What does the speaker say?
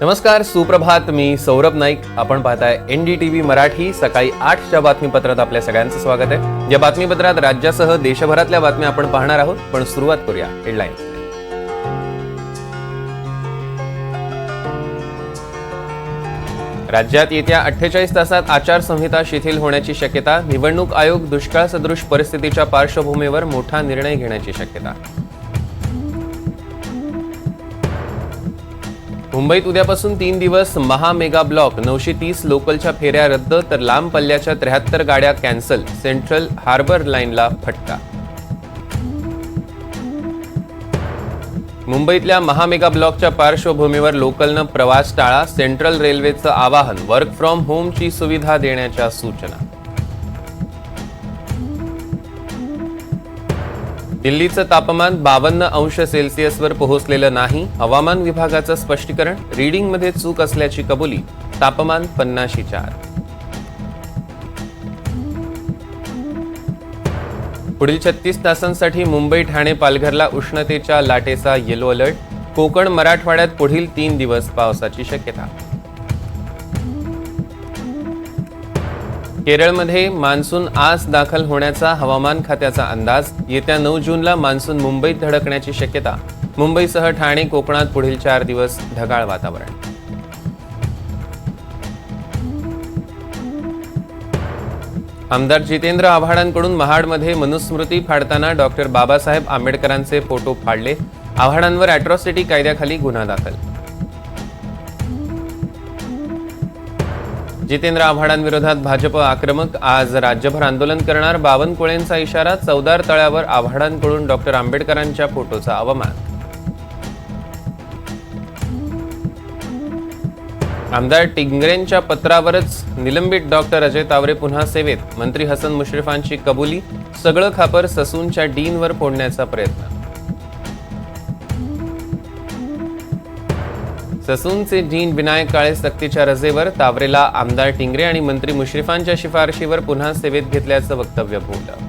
नमस्कार सुप्रभात. मी सौरभ नाईक. आपण पाहताय N D T V Marathi. सकाळी आठच्या बातमीपत्रात आपल्या सगळ्यांचं स्वागत आहे. या बातमीपत्रात राज्यासह देशभरातल्या बातम्या आपण पाहणार आहोत पण सुरुवात करूया हेडलाईन्स. राज्यात येत्या अठ्ठेचाळीस तासात आचारसंहिता शिथिल होण्याची शक्यता निवडणूक आयोग दुष्काळ सदृश परिस्थितीच्या पार्श्वभूमीवर मोठा निर्णय घेण्याची शक्यता. मुंबईत उद्यापासून तीन दिवस महा मेगा ब्लॉक नऊशे तीस लोकलच्या फेऱ्या रद्द तर लांब पल्ल्याच्या त्र्याहत्तर गाड्या कॅन्सल सेंट्रल हार्बर लाईनला फटका. मुंबईतल्या महामेगा ब्लॉकच्या पार्श्वभूमीवर लोकलनं प्रवास टाळा सेंट्रल रेल्वेचं आवाहन वर्क फ्रॉम होमची सुविधा देण्याच्या सूचना. दिल्लीचं तापमान बावन्न अंश सेल्सिअसवर पोहोचलेलं नाही. हवामान विभागाचं स्पष्टीकरण रीडिंगमध्ये चूक असल्याची कबुली तापमान पन्नाशी चार. पुढील छत्तीस तासांसाठी मुंबई ठाणे पालघरला उष्णतेच्या लाटेचा येलो अलर्ट कोकण मराठवाड्यात पुढील तीन दिवस पावसाची शक्यता. केरळमध्ये मान्सून आज दाखल होण्याचा हवामान खात्याचा अंदाज. येत्या नऊ जूनला मान्सून मुंबईत धडकण्याची शक्यता. मुंबईसह ठाणे कोकणात पुढील चार दिवस ढगाळ वातावरण. आमदार जितेंद्र आव्हाडांकडून महाडमध्ये मनुस्मृती फाडताना डॉक्टर बाबासाहेब आंबेडकरांचे फोटो फाडले. आव्हाडांवर अॅट्रॉसिटी कायद्याखाली गुन्हा दाखल. जितेंद्र आव्हाडांविरोधात भाजप आक्रमक आज राज्यभर आंदोलन करणार बावनकुळेंचा इशारा चौदार तळ्यावर आव्हाडांकडून डॉक्टर आंबेडकरांच्या फोटोचा अवमान. आमदार टिंगरेंच्या पत्रावरच निलंबित डॉक्टर अजय तावरे पुन्हा सेवेत मंत्री हसन मुश्रीफांची कबुली सगळं खापर ससूनच्या डीनवर फोडण्याचा प्रयत्न. ससूनचे डीन विनायक काळे सक्तीच्या रजेवर तावरेला आमदार टिंगरे आणि मंत्री मुश्रीफांच्या शिफारशीवर पुन्हा सेवेत घेतल्याचं वक्तव्य भोवलं